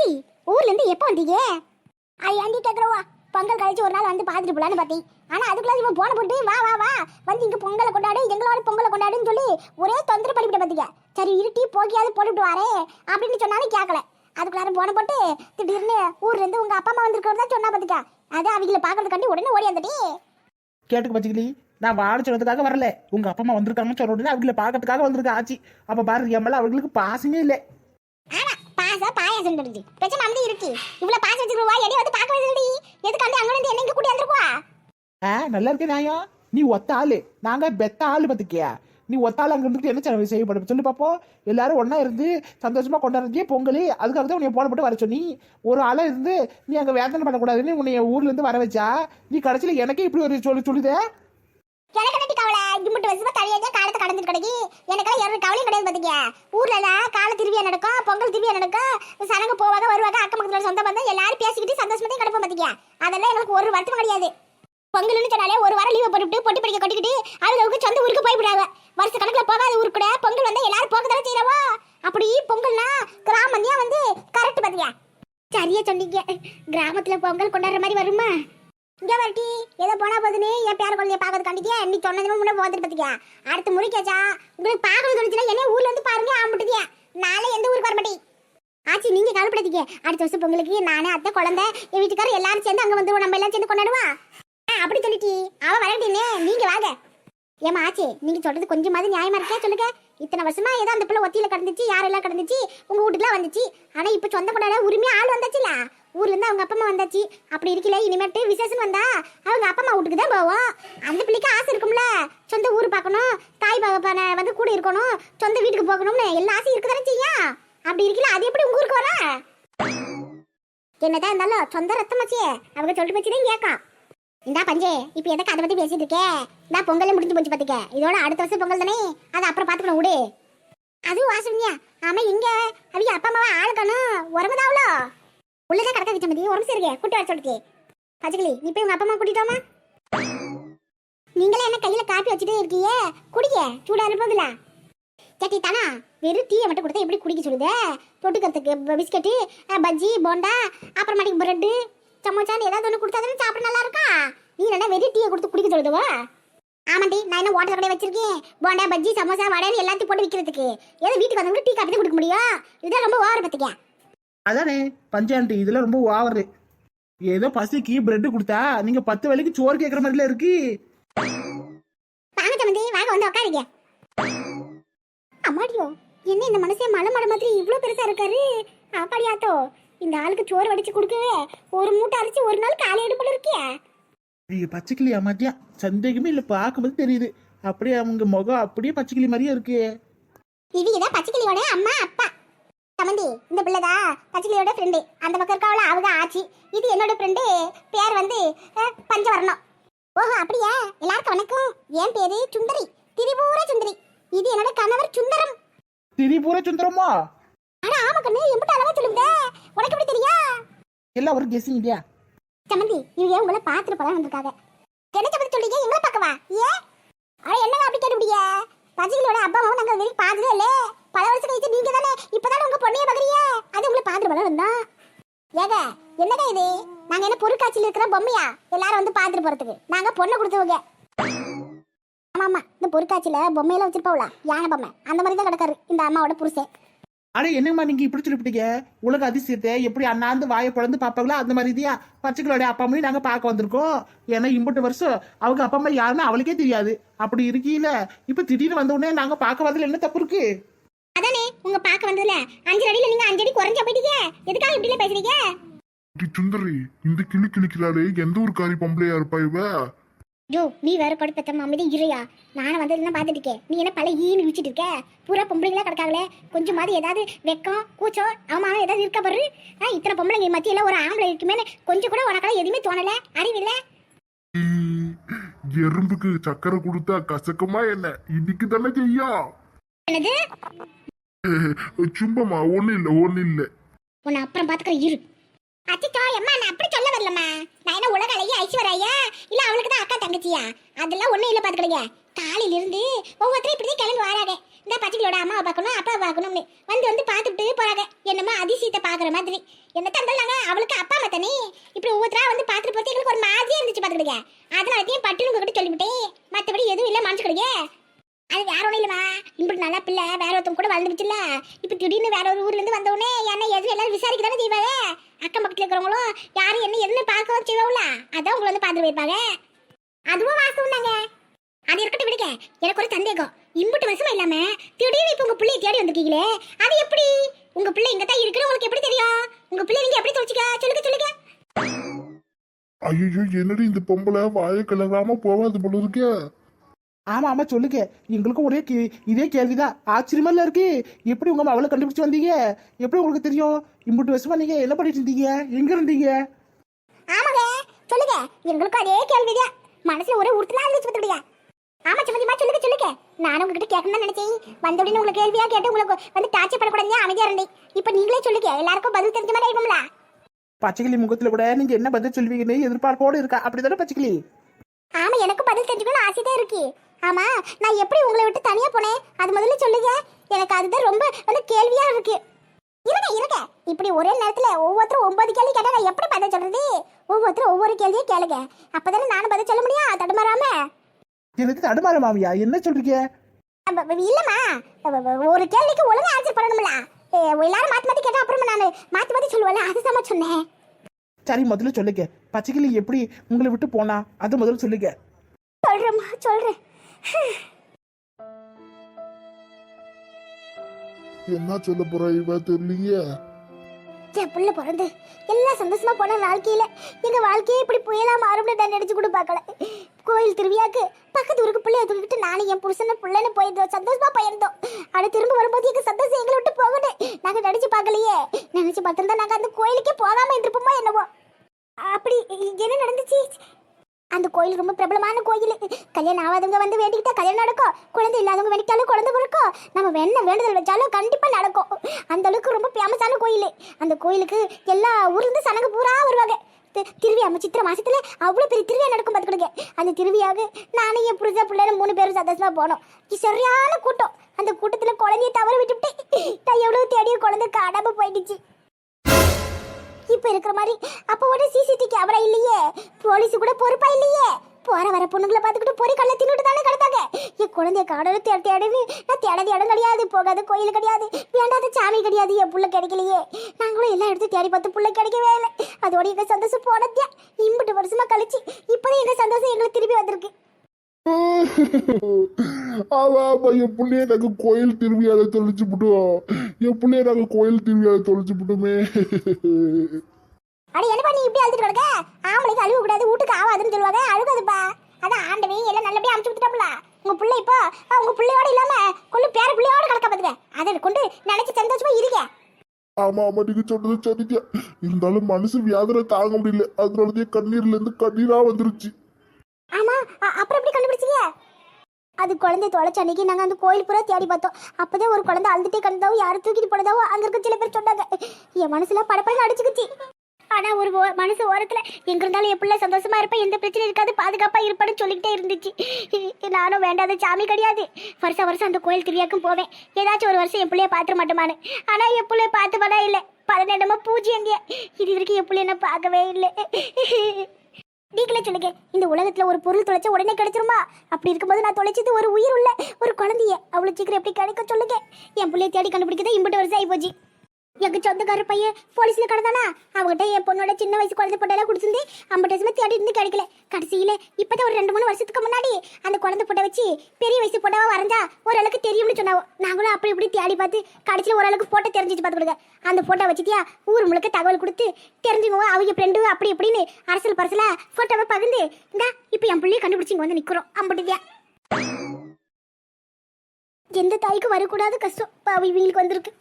ஆச்சி ஊர்ல இருந்து எப்போ வந்தீங்க? அது ஏன்டி கேக்குறவா பொங்கல் கழிச்சு ஒரு நாள் வந்து பார்த்துட்டு போலான்னு பார்த்தேன் ஆனா அதுக்குள்ள இவன் போன போட்டு வா வா வா வந்து இங்க பொங்கலை கொண்டாடு எங்களோட பொங்கலை கொண்டாடுன்னு சொல்லி ஒரே தொந்தரவு பண்ணிவிட்ட பாத்தீங்க சரி இருட்டி போக்கியாவது போட்டுவிட்டு வாரே அப்படின்னு சொன்னாலும் கேட்கல அதுக்குள்ளார போன போட்டு திடீர்னு ஊர்ல இருந்து உங்க அப்பா அம்மா வந்திருக்கிறதா சொன்னா பாத்துக்க அது அவங்கள பாக்குறதுக்காண்டி உடனே ஓடி வந்துட்டே. கேட்டுக்கு பச்சிக்கலி நான் வாழ சொன்னதுக்காக வரல. உங்க அப்பா அம்மா வந்திருக்காங்கன்னு சொன்ன உடனே அவங்கள பார்க்கறதுக்காக வந்திருக்க ஆச்சி. அப்ப பாரு என் மேல அவங்களுக்கு பாசமே இல்லை. ஆமா பாசா பாயாசம் தெரிஞ்சு பிரச்சனை வந்து இருக்கு. இவ்வளவு பாசம் வச்சிருவா எடி வந்து பார்க்க வேண்டியது எதுக்காண்டி அங்க இருந்து என்ன கூட்டி வந்திருக்குவா ஆ நல்லா இருக்கே நியாயம் நீ ஒத்த ஆளு. நாங்க பெத்த ஆளு பத்துக்கியா நீ ஒத்த ஆள் அங்க இருந்துட்டு என்ன செலவு செய்யப்படும் சொல்லி பார்ப்போம் எல்லாரும் ஒண்ணா இருந்து சந்தோஷமா கொண்டாடுறதே பொங்கல். அதுக்காக தான் உன்னை போட்டு வர சொன்னி. ஒரு ஆளா இருந்து நீ அங்க வேதனை பண்ணக்கூடாதுன்னு உன்னை ஊர்ல இருந்து வர வச்சா. நீ கடைசியில எனக்கே இப்படி ஒரு சொல்லி சொல்லுதே. எனக்கு நட்டி தனியாக காலத்தை கடந்துட்டு கிடக்கி. எனக்கெல்லாம் யாரும் கவலையும் கிடையாது பார்த்தீங்க ஊர்ல எல்லாம் கால திருவியா நடக்கும் பொங்கல் திருவியா நடக்கும் சடங்கு போவாங்க வருவாங்க அக்கம் பக்கத்துல சொந்த பந்தம் எல்லாரும் பேசிக்கிட்டு சந்தோஷமா கிடப்போம் பாத்தீங்க அதெல்லாம் எங்களுக்கு ஒரு வருத்தம் கிடையாது. பொங்கல்னு சொன்னாலே ஒரு வாரம் லீவை போட்டுவிட்டு பொட்டி படிக்க கட்டிக்கிட்டு அதுக்கு சொந்த ஊருக்கு போய்விடாங்க வருஷ கணக்கில் போகாத ஊருக்கு கூட பொங்கல் வந்து எல்லாரும் போக தானே செய்யறவா? அப்படி பொங்கல்னா கிராமந்தியா வந்து கரெக்ட் பார்த்தியா சரியா சொன்னீங்க. கிராமத்தில் பொங்கல் கொண்டாடுற மாதிரி வருமா? இங்க வரட்டி ஏதோ போனா போதுன்னு என் பேர குழந்தைய பார்க்கறது கண்டிக்கே நீ சொன்னதுமே முன்னே போந்துட்டு பாத்தியா அடுத்த முறைக்காச்சா உங்களுக்கு பார்க்கணும் தோணுச்சுன்னா என்ன ஊர்ல வந்து பாருங்க ஆம்பிட்டுதியா நாளை எந்த ஊருக்கு வரமாட்டி ஆச்சி நீங்க கவலைப்படாதீங்க. அடுத்த வருஷம் பொங்கலுக்கு நானே அத்தை குழந்தை என் வீட்டுக்காரர் எல்லாரும் சேர்ந்து அங்க வந்துருவோம். நம்ம எல்லாம் சேர்ந்து கொண்டாடுவா அப்படி சொல்லிட்டி அவ வரட்டினே நீங்க வாங்க. ஏமா ஆச்சி நீங்க சொல்றது கொஞ்சமாவது நியாயமா இருக்கே? சொல்லுங்க. இத்தனை வருஷமா ஏதோ அந்த பிள்ளை ஒத்தியில கிடந்துச்சு யாரெல்லாம் கிடந்துச்சு உங்க வீட்டுக்குலாம் வந்துச்சு. ஆனா இப்ப சொந்த கொண்டாட உரிமையா ஆள் வந்தாச்சுல ஊர்ல இருந்து அவங்க அப்பா அம்மா வந்தாச்சு. அப்படி இருக்கல இனிமேட்டு விசேஷம் வந்தா அவங்க அப்பா அம்மா வீட்டுக்கு தான் போவோம். அந்த பிள்ளைக்கு ஆசை இருக்கும்ல. சொந்த ஊர் பார்க்கணும் தாய் பாகப்பான வந்து கூட இருக்கணும் சொந்த வீட்டுக்கு போகணும்னு எல்லா ஆசையும் இருக்கு தானே செய்யும்? அப்படி இருக்கல அது எப்படி உங்க ஊருக்கு வர என்னதான் இருந்தாலும் சொந்த ரத்தமாச்சே அவங்க சொல்லிட்டு வச்சுதான் கேட்கும். இந்தா பஞ்சே இப்ப எதுக்கு அதை பத்தி பேசிட்டு இருக்கே? இந்தா பொங்கலே முடிஞ்சு போச்சு பாத்துக்க. இதோட அடுத்த வருஷம் பொங்கல் தானே? அதை அப்புறம் பாத்துக்கணும் விடு. அதுவும் வாசனியா ஆமா எங்க அவங்க அப்பா அம்மாவை ஆளுக்கணும். உறங்குதாவளோ உள்ளதா கடக்க வச்ச மதி உடம்பு சரிங்க கூட்டி வர சொல்லிட்டு பச்சைக்கிளி நீ போய் உங்க அப்பா அம்மா கூட்டிட்டோமா நீங்களே என்ன கையில காப்பி வச்சுட்டே இருக்கீங்க? குடிக்க சூடா இருப்பதுல. கேட்டி தானா வெறும் டீயை மட்டும் கொடுத்தா எப்படி குடிக்க சொல்லுது? தொட்டுக்கிறதுக்கு பிஸ்கெட்டு பிஸ்கட்டு பஜ்ஜி போண்டா அப்புறமாட்டிக்கு பிரெட்டு சமோச்சான்னு ஏதாவது ஒன்று கொடுத்தா தானே சாப்பிட நல்லா இருக்கா? நீ என்ன வெறும் டீயை கொடுத்து குடிக்க சொல்லுதுவா? ஆமாண்டி நான் என்ன ஓட்டல் கடையை வச்சிருக்கேன். போண்டா பஜ்ஜி சமோசா வடைன்னு எல்லாத்தையும் போட்டு விற்கிறதுக்கு ஏதோ வீட்டுக்கு வந்தவங்க டீ காப்பி தான் கொடுக்க முடியும். இதுதான் ரொம்ப ஓவர் பார்த்துக்கேன் அதானே பஞ்சாயத்து இதெல்லாம் ரொம்ப ஓவரு ஏதோ பசிக்கு பிரெட் கொடுத்தா நீங்க பத்து வேலைக்கு சோறு கேட்குற மாதிரில இருக்கு. வாங்க சமந்தி வாங்க வந்து உட்காருங்க அம்மாடியோ என்ன இந்த மனுஷன் மலை மலை மாதிரி இவ்வளோ பெருசா இருக்காரு? ஆப்பாடியாத்தோ இந்த ஆளுக்கு சோறு வடிச்சு கொடுக்கவே ஒரு மூட்டை அரைச்சு ஒரு நாள் காலை எடுப்புல இருக்கியா ஐயோ பச்சைக்கிளி அம்மாட்டியா சந்தேகமே இல்லை பார்க்கும்போது தெரியுது. அப்படியே அவங்க முகம் அப்படியே பச்சைக்கிளி மாதிரியே இருக்கு. இவங்க தான் பச்சைக்கிளியோட அம்மா அப்பா. சமந்தி இந்த பிள்ளைதா பச்சைக்கிளியோட ஃப்ரெண்டு அந்த பக்கம் இருக்கவள அவங்க ஆச்சி. இது என்னோட ஃப்ரெண்டு பேர் வந்து பஞ்சவர்ணம். ஓஹோ அப்படியா? எல்லாருக்கும் வணக்கம். என் பேரு சுந்தரி. திரிபுர சுந்தரி. இது என்னோட கணவர் சுந்தரம். திரிபுர சுந்தரமா ஆனா ஆமா கண்ணு. எம்பிட்ட அளவா சொல்லுங்க. உனக்கு எப்படி தெரியா? எல்லாம் ஒரு கெஸிங் இல்லையா? சமந்தி இவங்க உங்களை பார்த்துட்டு போலாம் வந்திருக்காங்க என்ன சமந்தி சொல்றீங்க? எங்களை பார்க்கவா? ஏன் அட என்னங்க அப்படி கேட்டுப்பிடிய பஜிகளோட அப்பா அம்மாவும் நாங்க இது வரைக்கும் பார்த்ததே இல்ல. பல வருஷம் கழிச்சு நீங்க தானே இப்பதானே உங்க பொண்ணைய பாக்குறீங்க அது உங்களை பார்த்துட்டு போலாம் வந்தோம் ஏங்க என்னங்க இது? நாங்க என்ன பொருட்காட்சியில் இருக்கிற பொம்மையா? எல்லாரும் வந்து பார்த்துட்டு போறதுக்கு. நாங்க பொண்ணை கொடுத்தவங்க. ஆமா ஆமா இந்த பொருட்காட்சியில பொம்மையெல்லாம் வச்சிருப்பாவுல யானை பொம்மை. அந்த மாதிரி தான் கிடக்காரு இந்த அம்மாவோட புருஷன். அட என்னங்கம்மா நீங்க இப்படி சொல்லிவிட்டீங்க? உலக அதிசயத்தை எப்படி அண்ணாந்து வாயை பிளந்து பார்ப்பாங்களோ அந்த மாதிரி இதையா? பச்சைகளோட அப்பா அம்மையும் நாங்க பார்க்க வந்திருக்கோம். ஏன்னா இம்பட்டு வருஷம் அவங்க அப்பா அம்மா யாருன்னு அவளுக்கே தெரியாது. அப்படி இருக்கீல இப்ப திடீர்னு வந்த உடனே நாங்க பார்க்க வரதுல என்ன தப்பு இருக்கு? அதானே உங்க பார்க்க வந்ததுல? அஞ்சு அடியில நீங்க அஞ்சு அடி குறைஞ்சா போயிட்டீங்க. எதுக்காக இப்படி பேசுறீங்க? சுந்தரி இந்த கிளி கிளிக்கிறாளே எந்த ஒரு காரி பொம்பளையா இருப்பா இவ? யோ நீ வேற கொடு பெத்த மாமதி இறையா. நானும் வந்ததுலாம் பார்த்துட்டு இருக்கேன். நீ என்ன பல ஈன்னு விழிச்சிட்டு இருக்க? பூரா பொம்பளைங்களா கிடக்காங்களே கொஞ்சமாவது ஏதாவது வெக்கம் கூச்சம் அவமானம் ஏதாவது இருக்கா பாரு. ஆ இத்தனை பொம்பளைங்க மத்தியில ஒரு ஆம்பளை இருக்குமே கொஞ்சம் கூட உனக்கெல்லாம் எதுவுமே தோணல. அறிவில்ல? எறும்புக்கு சக்கரை கொடுத்தா கசக்கமா என்ன? இன்னைக்கு தானே செய்யும் என்னது? சும்மாமா ஒண்ணு இல்ல ஒண்ணு இல்ல. உன்னை அப்புறம் பாத்துக்கிறேன் இரு. அச்சோ அம்மா நான் அப்படி சொல்ல வரலம்மா. நான் என்ன உலக அழகி ஐஸ்வர்யா இல்ல அவளுக்கு தான் அக்கா தங்கச்சியா? அதெல்லாம் ஒண்ணும் இல்ல பாத்துக்கிடுங்க காலையில இருந்து ஒவ்வொருத்தரும் இப்படிதான் கிளம்பி வராங்க. இந்த பச்சைகளோட அம்மாவை பார்க்கணும் அப்பா பார்க்கணும்னு. வந்து வந்து பார்த்துட்டு போறாங்க. என்னமோ அதிசயத்தை பாக்குற மாதிரி. என்ன தந்தாலும் நாங்க அவளுக்கு அப்பா அம்மா தானே இப்படி ஒவ்வொருத்தரா வந்து பார்த்துட்டு போறது எங்களுக்கு ஒரு மாதிரியா இருந்துச்சு பாத்துக்கிடுங்க அதனால பட்டுன்னு உங்ககிட்ட சொல்லிவிட்டேன். மத்தபடி எதுவும் இல்ல மனசு அது வேற ஒருத்தவங்க கூட வாழ்ந்துருச்சுல இப்போ திடீர்னு வேற ஒரு ஊர்லேருந்து வந்தவொடனே என்ன எது எல்லாரும் விசாரிக்க தானே செய்வாங்க? அக்கம் பக்கத்தில் இருக்கிறவங்களும் யாரும் என்ன எதுன்னு பார்க்கவும் செய்வாங்களா அதான் உங்களை வந்து பார்த்துட்டு போயிருப்பாங்க. அதுவும் வாசம் தாங்க. அது இருக்கட்டும் விடுங்க. எனக்கு ஒரு சந்தேகம். இம்புட்டு வருஷமா இல்லாம திடீர்னு இப்போ உங்க பிள்ளைய தேடி வந்திருக்கீங்களே அது எப்படி? உங்க பிள்ளை இங்க தான் இருக்குன்னு உங்களுக்கு எப்படி தெரியும்? உங்க பிள்ளை நீங்க எப்படி தொலைச்சிக்க? சொல்லுங்க சொல்லுங்க. ஐயோ என்னடி இந்த பொம்பளை? வாயை கிளறாம போவாது போல இருக்கே. ஆமா ஆமா சொல்லுங்க. எங்களுக்கும் ஒரே இதே கேள்விதான். ஆச்சரியமா இல்ல இருக்கு? எப்படி உங்க மகளை கண்டுபிடிச்சு வந்தீங்க? எப்படி உங்களுக்கு தெரியும்? இம்புட்டு வருஷமா நீங்க என்ன பண்ணிட்டு இருந்தீங்க? எங்க இருந்தீங்க? ஆமாங்க. சொல்லுங்க. எங்களுக்கும் அதே கேள்விதான். மனசுல ஒரே உறுத்தலா இருந்துச்சு பார்த்துடுங்க ஆமா சம்மதிமா சொல்லுங்க சொல்லுங்க. நானும் உங்ககிட்ட கேட்கணும்னு நினைச்சேன். வந்த உடனே உங்களுக்கு கேள்வியா கேட்டு உங்களுக்கு வந்து டார்ச்சர் பண்ணக்கூடாது அமைதியா இருந்தேன். இப்போ நீங்களே சொல்லுங்க. எல்லாருக்கும் பதில் தெரிஞ்ச மாதிரி இருக்கும்ல பச்சைக்கிளி முகத்துல கூட நீங்க என்ன பதில் சொல்வீங்கன்னு எதிர்பார்ப்போடு இருக்கா? அப்படிதானே பச்சைக்கிளி? ஆமா எனக்கும் பதில் தெரிஞ்சுக்கணும்னு ஆசை தான் இருக்கு. ஆமா நான் எப்படி உங்களை விட்டு தனியா போனேன்? அது முதல்ல சொல்லுங்க. எனக்கு அதுதான் ரொம்ப வந்து கேள்வியா இருக்கு. இருங்க இருங்க. இப்படி ஒரே நேரத்துல ஒவ்வொருத்தரும் ஒன்பது கேள்வி கேட்டா நான் எப்படி பதில் சொல்றது? ஒவ்வொருத்தரும் ஒவ்வொரு கேள்வியும் கேளுங்க. அப்பதானே நானும் பதில் சொல்ல முடியும்? தடுமாறாம. எனக்கு தடுமாற மாமியா என்ன சொல்றீங்க? இல்லம்மா. ஒரு கேள்விக்கு ஒழுங்கா ஆன்சர் பண்ணணும்ல. எல்லாரும் மாத்தி மாத்தி கேட்டா அப்புறமா நான் மாத்தி மாத்தி சொல்லுவேன்ல. அதுதான் சொன்னேன். சரி முதல்ல சொல்லுங்க. பச்சைக்கிளி எப்படி உங்களை விட்டு போனா? அது முதல்ல சொல்லுங்க. சொல்றேம்மா சொல்றேன். என்ன சொல்ல போறா இவ தெரியலையே? என் புள்ள பிறந்து எல்லாம் சந்தோஷமா போன வாழ்க்கையில எங்க வாழ்க்கையே இப்படி புயலா மாறும்னு நான் நினைச்சு கூட பார்க்கல. கோயில் திருவிழாக்கு பக்கத்து ஊருக்கு பிள்ளைய தூக்கிட்டு நானும் என் புருஷன பிள்ளைன்னு போயிருந்தோம் சந்தோஷமா போயிருந்தோம். ஆனா திரும்ப வரும்போது எங்க சந்தோஷம் எங்களை விட்டு போகணும் நாங்க நினைச்சு பார்க்கலையே. நினைச்சு பார்த்திருந்தா நாங்க அந்த கோயிலுக்கே போகாம இருந்திருப்போமோ என்னவோ. அப்படி என்ன நடந்துச்சு? அந்த கோயில் ரொம்ப பிரபலமான கோயில். கல்யாணம் ஆகாதவங்க வந்து வேண்டிக்கிட்டா கல்யாணம் நடக்கும். குழந்தை இல்லாதவங்க வேண்டிக்கிட்டாலும் குழந்தை பிறக்கும். நம்ம என்ன வேண்டுதல் வச்சாலும் கண்டிப்பாக நடக்கும். அந்த அளவுக்கு ரொம்ப ஃபேமஸான கோயில். அந்த கோயிலுக்கு எல்லா ஊர்லேருந்து சனங்க பூரா வருவாங்க. திருவியா சித்திர நம்ம சித்திரை மாசத்துல அவ்வளோ பெரிய திருவியா நடக்கும் பார்த்துக்கிடுங்க. அந்த திருவிழாவுக்கு நானும் என் புரிஞ்ச பிள்ளைங்க மூணு பேரும் சந்தோஷமா போனோம். சரியான கூட்டம். அந்த கூட்டத்தில் குழந்தைய தவற விட்டுவிட்டு நான் எவ்வளோ தேடிய குழந்தை காணாம போயிடுச்சு. இப்ப இருக்கிற மாதிரி அப்ப ஒரு சிசிடி கேமரா இல்லையே. போலீஸ் கூட பொறுப்பா இல்லையே. போற வர பொண்ணுங்களை பார்த்துக்கிட்டு பொறி கல்ல தின்னுட்டு தானே கிடந்தாங்க. என் குழந்தைய காடணும் தேட தேடுன்னு நான் தேடாத இடம் கிடையாது போகாத கோயில் கிடையாது வேண்டாத சாமி கிடையாது என் புள்ள கிடைக்கலையே. நாங்களும் எல்லா இடத்தையும் தேடி பார்த்து புள்ள கிடைக்கவே இல்லை. அதோட எங்க சந்தோஷம் போனத்தியா இம்புட்டு வருஷமா கழிச்சு இப்பதான் எங்க சந்தோஷம் எங்களுக்கு திரும்பி வந்திருக்கு. ஆமா என் பிள்ளைய நாங்க கோயில் திருவிழால தொலைச்சு விட்டோம் என் பிள்ளைய நாங்க கோயில் திருவிழால தொலைச்சு விட்டோமே அட என்ன பண்ணி இப்படி அழுதுட்டு கிடக்க? ஆம்பளைக்கு அழுக கூடாது வீட்டுக்கு ஆகாதுன்னு சொல்லுவாங்க. அழுகாதுப்பா. அதான் ஆண்டவே எல்லாம் நல்லபடியா அமுச்சு விட்டுட்டோம்ல. உங்க பிள்ளை இப்போ உங்க பிள்ளையோட இல்லாம கொள்ளு பேர பிள்ளையோட கிடக்க பாத்துக்க. அதை கொண்டு நினைச்சு சந்தோஷமா இருக்க ஆமா ஆமா. நீங்க சொன்னது சரிங்க இருந்தாலும் மனசு வியாதனை தாங்க முடியல. அதனாலதான் கண்ணீர்ல இருந்து கண்ணீரா வந்துருச்சு. ஆமா அப்புறம் எப்படி கண்டுபிடிச்சீங்க அது குழந்தை தொலைச்ச அன்னைக்கு நாங்க அந்த கோயில் பூரா தேடி பார்த்தோம். அப்பதான் ஒரு குழந்தை அழுதுட்டே கண்டதாவோ யாரும் தூக்கிட்டு போனதாவோ அங்க இருக்க சில பேர் சொன்னாங்க. என் மனசுல படப்படம் அடிச்சுக்குச்சு. ஆனா ஒரு ஓ- மனசு ஓரத்துல எங்க இருந்தாலும் எப்படி சந்தோஷமா இருப்பேன் எந்த பிரச்சனையும் இருக்காது பாதுகாப்பா இருப்பேன்னு சொல்லிக்கிட்டே இருந்துச்சு. நானும் வேண்டாத சாமி கிடையாது. வருஷம் வருஷம் அந்த கோயில் திருவியாக்கும் போவேன். ஏதாச்சும் ஒரு வருஷம் என் பிள்ளைய பார்த்துட மாட்டோமான்னு. ஆனா என் பிள்ளைய பார்த்து பண்ணா இல்ல. பதினெண்டமா பூஜை எங்க இது வரைக்கும் என் பிள்ளைய பார்க்கவே இல்லை. நீங்களே சொல்லுங்க இந்த உலகத்துல ஒரு பொருள் தொலைச்ச உடனே கிடைச்சிருமா? அப்படி இருக்கும்போது நான் தொலைச்சது ஒரு உயிர் உள்ள ஒரு குழந்தைய. அவ்வளவு சீக்கிரம் எப்படி கிடைக்க சொல்லுங்க. என் பிள்ளைய தேடி கண்டுபிடிக்கிறது இம்பட்டு வருஷம் ஆகி போச்சு. எங்க சொந்தக்கார பையன் போலீஸ்ல கிடந்தானா? அவங்ககிட்ட என் பொண்ணோட சின்ன வயசு குழந்தை போட்டெல்லாம் கொடுத்துருந்து ஐம்பது வருஷமா தேடி இருந்து கிடைக்கல கடைசியில இப்பதான் ஒரு ரெண்டு மூணு வருஷத்துக்கு முன்னாடி அந்த குழந்தை பொட்டை வச்சு பெரிய வயசு பொட்டாவா வரைஞ்சா ஓரளவுக்கு தெரியும்னு சொன்னாவோ நாங்களும் அப்படி இப்படி தேடி பார்த்து கடைசியில ஓரளவுக்கு போட்டோ தெரிஞ்சுட்டு பார்த்துக்கிடுங்க அந்த போட்டோ வச்சுட்டியா? ஊர் முழுக்க தகவல் கொடுத்து தெரிஞ்சுக்கோ அவங்க ஃப்ரெண்டு அப்படி இப்படின்னு அரசல் பரசலா போட்டோவை பகிர்ந்து இந்தா இப்போ என் பிள்ளைய கண்டுபிடிச்சி வந்து நிக்கிறோம். அம்பட்டுதியா எந்த தாய்க்கு வரக்கூடாது கஷ்டம். இவங்களுக்கு வந்திருக்கு.